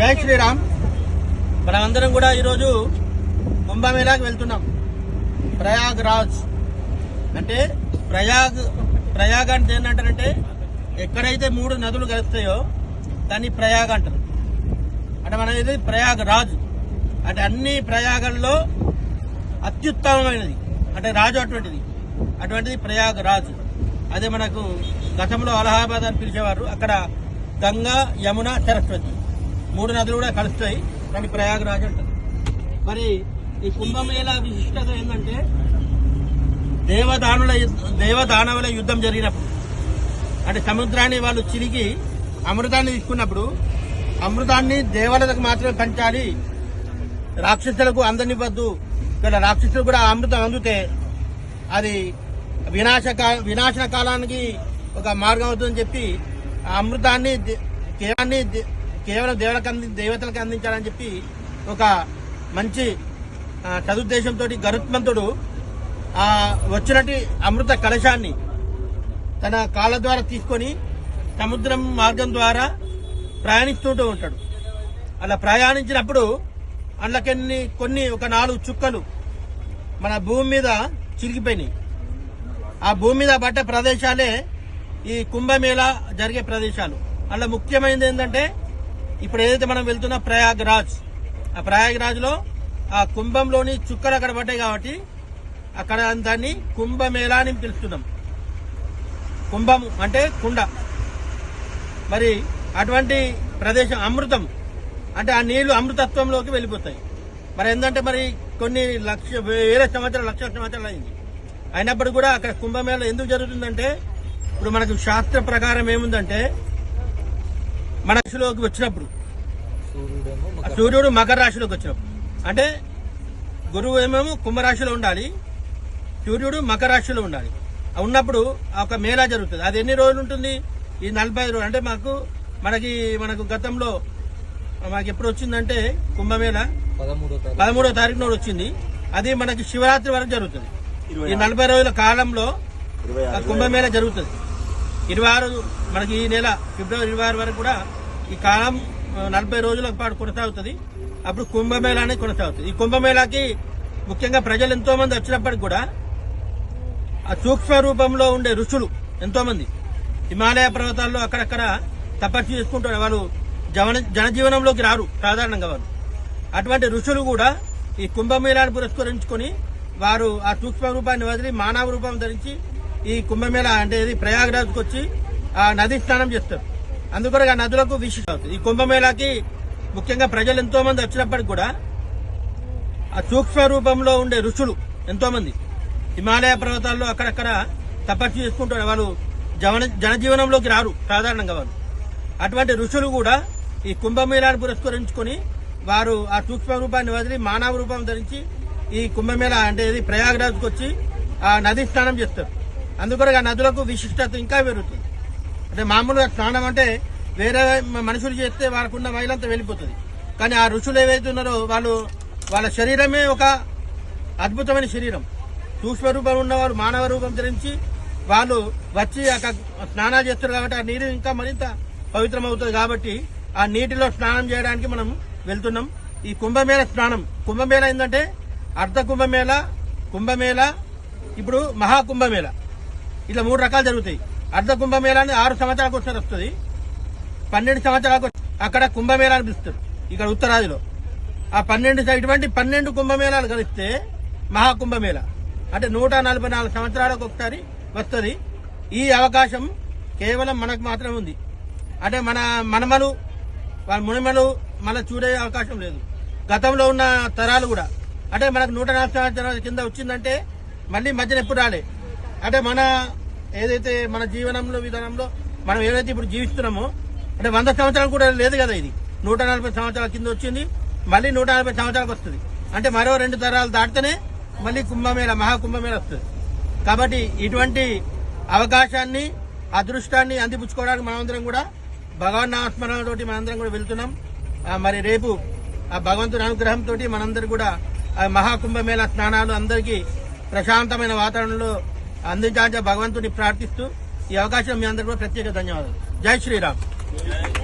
జై శ్రీరామ్. మనమందరం కూడా ఈరోజు కుంభమేళాకి వెళ్తున్నాం. ప్రయాగ్ రాజ్ అంటే ప్రయాగ్ ప్రయాగ్ అంటే ఏంటంటారంటే ఎక్కడైతే మూడు నదులు కలుస్తాయో దాన్ని ప్రయాగ్ అంటారు. అంటే మన ఇది ప్రయాగ్ రాజు అంటే అన్ని ప్రయాగంలో అత్యుత్తమమైనది. అంటే రాజు అటువంటిది. అటువంటిది ప్రయాగ్ రాజు అదే మనకు గతంలో అలహాబాద్ అని పిలిచేవారు. అక్కడ గంగా యమున సరస్వతి. మూడు నదులు కూడా కలుస్తాయి కానీ ప్రయాగరాజ్ అంటారు. మరి ఈ కుంభమేళ విశిష్టత ఏంటంటే దేవదానుల దేవదానవుల యుద్ధం జరిగినప్పుడు అంటే సముద్రాన్ని వాళ్ళు చిరిగి అమృతాన్ని తీసుకున్నప్పుడు అమృతాన్ని దేవతలకు మాత్రమే పంచాలి. రాక్షసులకు అందనివ్వద్దు. ఇక్కడ రాక్షసులు కూడా అమృతం అందితే అది వినాశక వినాశన కాలానికి ఒక మార్గం అవుతుందని చెప్పి ఆ అమృతాన్ని దే- దే- కేవలం దేవులకు అంది దేవతలకు అందించాలని చెప్పి ఒక మంచి సదుద్దేశంతో గరుత్మంతుడు ఆ వచ్చినటి అమృత కలశాన్ని తన కాళ్ళ ద్వారా తీసుకొని సముద్రం మార్గం ద్వారా ప్రయాణిస్తుంటూ ఉంటాడు. అలా ప్రయాణించినప్పుడు అందులోకెన్ని కొన్ని ఒక నాలుగు చుక్కలు మన భూమి మీద చిరిగిపోయినాయి. ఆ భూమి మీద పడ్డ ప్రదేశాలే ఈ కుంభమేళ జరిగే ప్రదేశాలు. అందులో ముఖ్యమైనది ఏంటంటే ఇప్పుడు ఏదైతే మనం వెళ్తున్న ప్రయాగ్ రాజ్ ఆ ప్రయాగ్రాజ్లో ఆ కుంభంలోని చుక్కలు అక్కడ పడ్డాయి కాబట్టి అక్కడ దాన్ని కుంభమేళా అని పిలుస్తున్నాం. కుంభం అంటే కుండ. మరి అటువంటి ప్రదేశం అమృతం అంటే ఆ నీళ్ళు అమృతత్వంలోకి వెళ్ళిపోతాయి. మరి ఏంటంటే మరి కొన్ని లక్ష వేల సంవత్సరాలు లక్షల సంవత్సరాలు అయింది. అయినప్పుడు కూడా అక్కడ కుంభమేళ ఎందుకు జరుగుతుందంటే ఇప్పుడు మనకు శాస్త్ర ప్రకారం ఏముందంటే మన రాశిలోకి వచ్చినప్పుడు. సూర్యుడు మకర రాశిలోకి వచ్చినప్పుడు. అంటే గురువు ఏమేమో కుంభరాశిలో ఉండాలి సూర్యుడు మకర రాశిలో ఉండాలి. ఉన్నప్పుడు ఆ ఒక మేళా జరుగుతుంది. అది ఎన్ని రోజులు ఉంటుంది? ఈ నలభై రోజులు. అంటే మాకు మనకి మనకు గతంలో మాకు ఎప్పుడు వచ్చిందంటే కుంభమేళ? పదమూడో తారీఖు. నాడు వచ్చింది. అది మనకి శివరాత్రి వరకు జరుగుతుంది. ఈ నలభై రోజుల కాలంలో కుంభమేళ జరుగుతుంది. ఇరవై ఆరు మనకి ఈ నెల ఫిబ్రవరి ఇరవై ఆరు వరకు కూడా ఈ కాలం నలభై రోజుల పాటు కొనసాగుతుంది. అప్పుడు కుంభమేళ అనేది కొనసాగుతుంది. ఈ కుంభమేళాకి ముఖ్యంగా ప్రజలు ఎంతో మంది వచ్చినప్పటికి కూడా ఆ సూక్ష్మ రూపంలో ఉండే ఋషులు ఎంతో మంది హిమాలయ పర్వతాల్లో అక్కడక్కడ తపస్సు చేసుకుంటారు వాళ్ళు జవన జనజీవనంలోకి రారు సాధారణంగా వారు అటువంటి ఋషులు కూడా ఈ కుంభమేళాన్ని పురస్కరించుకొని వారు ఆ సూక్ష్మ రూపాన్ని వదిలి మానవ రూపం ధరించి ఈ కుంభమేళ అంటే ఇది ప్రయాగరాజ్కి వచ్చి ఆ నది స్నానం చేస్తారు. అందుకొరకు ఆ నదులకు విశిష్టత అవుతుంది. ఈ కుంభమేళాకి ముఖ్యంగా ప్రజలు ఎంతో మంది వచ్చినప్పటికి కూడా ఆ సూక్ష్మ రూపంలో ఉండే ఋషులు ఎంతో మంది హిమాలయ పర్వతాల్లో అక్కడక్కడ తపస్సు చేసుకుంటారు వాళ్ళు జవన జనజీవనంలోకి రారు సాధారణంగా వారు అటువంటి ఋషులు కూడా ఈ కుంభమేళాన్ని పురస్కరించుకొని వారు ఆ సూక్ష్మ రూపాన్ని వదిలి మానవ రూపం ధరించి ఈ కుంభమేళ అంటే ఇది ప్రయాగరాజ్కి వచ్చి ఆ నది స్నానం చేస్తారు. అందుకొరకు నదులకు విశిష్టత ఇంకా పెరుగుతుంది. అంటే మామూలుగా స్నానం అంటే వేరే మనుషులు చేస్తే వాళ్ళకున్న మైలంతా వెళ్ళిపోతుంది. కానీ ఆ ఋషులు ఏవైతే ఉన్నారో వాళ్ళు వాళ్ళ శరీరమే ఒక అద్భుతమైన శరీరం. సూక్ష్మ రూపం ఉన్నవారు మానవ రూపం ధరించి వాళ్ళు వచ్చి అక్కడ స్నానాలు చేస్తారు కాబట్టి ఆ నీరు ఇంకా మరింత పవిత్రం అవుతుంది కాబట్టి ఆ నీటిలో స్నానం చేయడానికి మనం వెళ్తున్నాం. ఈ కుంభమేళ స్నానం. కుంభమేళ ఏంటంటే అర్ధ కుంభమేళ కుంభమేళ ఇప్పుడు మహాకుంభమేళ. ఇట్లా మూడు రకాలు జరుగుతాయి. అర్ధ కుంభమేళాన్ని ఆరు సంవత్సరాలకు ఒకసారి వస్తుంది. పన్నెండు సంవత్సరాలకు అక్కడ కుంభమేళా అనిపిస్తారు ఇక్కడ ఉత్తరాదిలో. ఆ పన్నెండు ఇటువంటి పన్నెండు కుంభమేళాలు కలిస్తే మహాకుంభమేళ. అంటే నూట నలభై నాలుగు సంవత్సరాలకు ఒకసారి వస్తుంది. ఈ అవకాశం కేవలం మనకు మాత్రమే ఉంది. అంటే మన మనమలు వాళ్ళ మునిమలు మన చూడే అవకాశం లేదు. గతంలో ఉన్న తరాలు కూడా. అంటే మనకు నూట నలభై సంవత్సరాల కింద వచ్చిందంటే మళ్ళీ మధ్యన ఎప్పుడు రాలే. అంటే మన ఏదైతే మన జీవనంలో విధానంలో మనం ఏదైతే ఇప్పుడు జీవిస్తున్నామో అంటే వంద సంవత్సరాలు కూడా లేదు కదా ఇది. నూట నలభై సంవత్సరాల కింద వచ్చింది మళ్ళీ నూట నలభై సంవత్సరాలకు వస్తుంది. అంటే మరో రెండు తరాలు దాటితేనే మళ్ళీ కుంభమేళ మహాకుంభమేళ వస్తుంది. కాబట్టి ఇటువంటి అవకాశాన్ని అదృష్టాన్ని అందిపుచ్చుకోవడానికి మనమందరం కూడా భగవాన్ నామస్మరణతోటి మనందరం కూడా వెళ్తున్నాం. మరి రేపు ఆ భగవంతుని అనుగ్రహంతో మనందరం కూడా మహాకుంభమేళ స్నానాలు అందరికీ ప్రశాంతమైన వాతావరణంలో అందించాలని భగవంతుని ప్రార్థిస్తూ ఈ అవకాశం మీ అందరికీ ప్రత్యేక ధన్యవాదాలు. జై శ్రీరామ్.